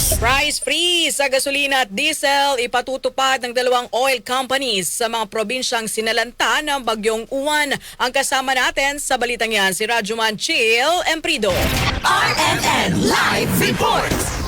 News. Price freeze sa gasolina at diesel ipatutupad ng dalawang oil companies sa mga probinsyang sinalanta ng bagyong uwan. Ang kasama natin sa balitang yan si Rajuman Chill Emprido. RMN Live Reports.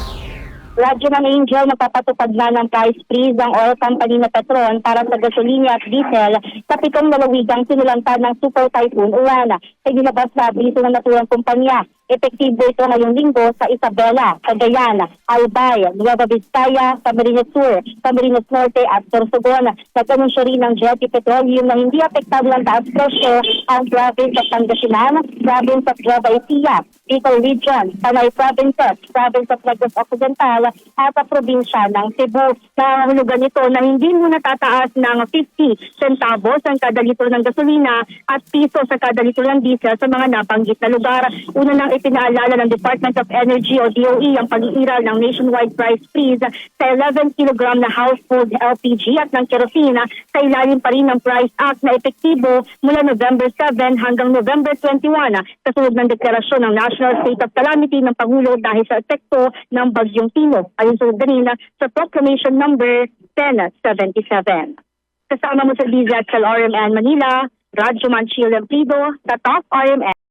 Radyo ng Angel, magpapatupad na ng price freeze ang oil company na Petron para sa gasolina at diesel sa pitong lalawigang sinulanta ng Super Typhoon Uwan. Sa ginabas na abiso ng naturang kumpanya, epektibo ito ngayong linggo sa Isabela, Cagayan, Albay, Nueva Vizcaya, Camarines Sur, Camarines Norte at Sorsogon. Nagkanunsyo rin ng Jetty Petroleum na hindi apektado ng taas presyo ang province of Pangasinan, province of Nueva Ecija, Bicol Region, Panay Provinces, province of Negros Occidental at sa probinsya ng Cebu. Nangangahulugan nito na hindi muna tataas ng 50 centavos ang kada litro ng gasolina at piso sa kada litro ng diesel sa mga nabanggit na lugar. Una nang ipinaalala ng Department of Energy o DOE ang pag-iiral ng nationwide price freeze sa 11 kg na household LPG at ng kerosene sa ilalim pa rin ng Price Act na epektibo mula November 7 hanggang November 21 kasunod ng deklarasyon ng National State of Calamity ng Pangulo dahil sa epekto ng Bagyong Tino ayon sa ganina sa Proclamation Number 1077. Kasama mo sa DZ sa RMN Manila, Radyo Manchil Emplido, sa Top RMN.